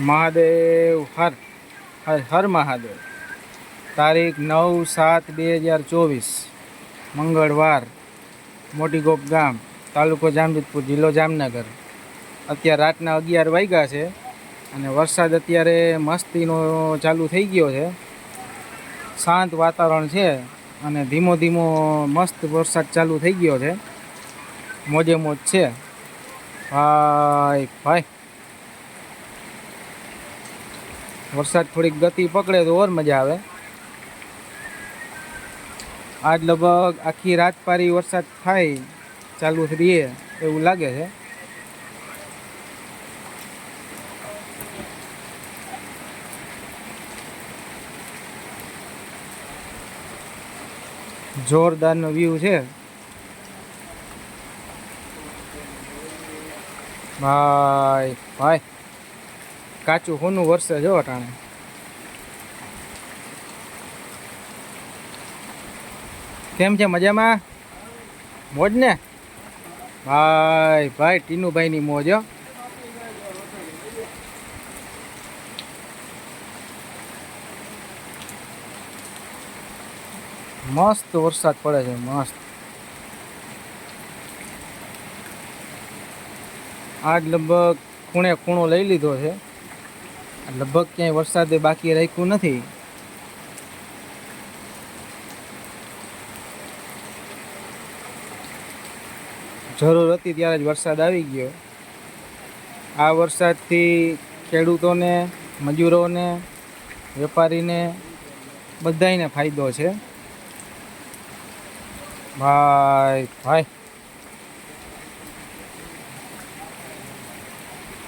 મહાદેવ, હર હર મહાદેવ. તારીખ નવ સાત બે હજાર ચોવીસ, મંગળવાર મોટી ગોપ ગામ, તાલુકો જામજોધપુર જિલ્લો જામનગર. અત્યારે રાતના અગિયાર વાગ્યા છે અને વરસાદ અત્યારે મસ્તીનો ચાલુ થઈ ગયો છે. શાંત વાતાવરણ છે અને ધીમો ધીમો મસ્ત વરસાદ ચાલુ થઈ ગયો છે. મોજે મોજ છે. ભાઈ ભાઈ. વરસાદ થોડીક ગતિ પકડે તો ઓર મજા આવે. આજ લગભગ આખી રાત પારી વરસાદ થાય, ચાલુ રહીએ એવું લાગે છે. જોરદારનો વ્યૂ છે. ભાઈ ભાઈ. કાચું હોનું વરસે જો અટાણે. કેમ છે મજામાં? મોજ ને? ભાઈ ભાઈ, ટીનુભાઈની મોજ મસ્ત વરસાદ પડે છે, મસ્ત. આજ લગભગ ખૂણે ખૂણો લઈ લીધો છે. લગભગ ક્યાંય વરસાદે બાકી રાખ્યું નથી. જરૂર હતી ત્યારે જ વરસાદ આવી ગયો. આ વરસાદથી ખેડૂતોને, મજૂરોને, વેપારીને બધાયને ફાયદો છે. ભાઈ ભાઈ.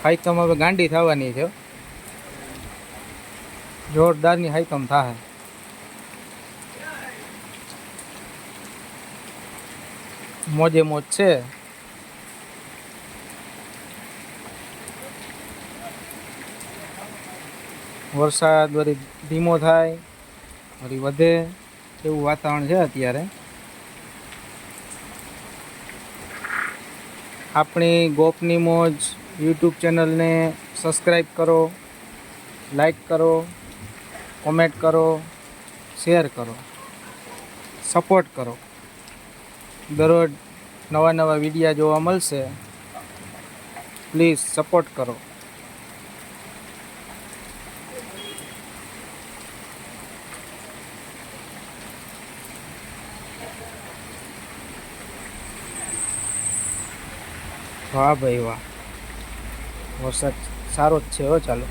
હાઈકમ હવે ગાંડી થવાની છે જોરદારની હાઈકમ થાય મોજે મોજ છે વરસાદ વળી ધીમો થાય વળી વધે એવું વાતાવરણ છે અત્યારે આપણી ગોપની મોજ યુટ્યુબ ચેનલને સબસ્ક્રાઈબ કરો લાઈક કરો કોમેન્ટ કરો, શેર કરો, સપોર્ટ કરો. દરરોજ નવા નવા વિડીયા જોવા મળશે. પ્લીઝ સપોર્ટ કરો. વાહ ભાઈ વાહ. વરસાદ સારો જ છે હો ચાલો.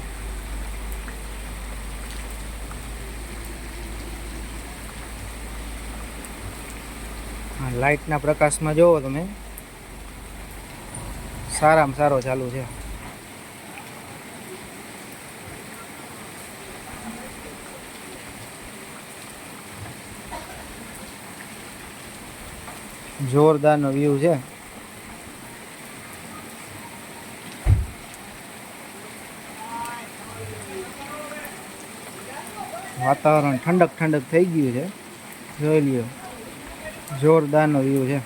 લાઇટના પ્રકાશમાં જોવો તમે. સારામાં સારો ચાલુ છે. જોરદારનો વ્યૂ છે. વાતાવરણ ઠંડક ઠંડક થઈ ગયું છે. જોઈ લ્યો. જોરદારનો વ્યૂ છે.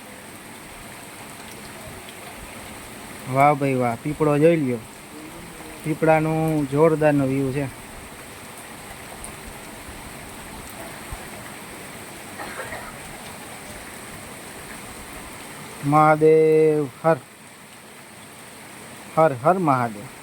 વાહ ભાઈ વાહ, પીપળો જોઈ લ્યો. પીપળાનું જોરદારનો વ્યૂ છે. મહાદેવ, હર. હર હર મહાદેવ.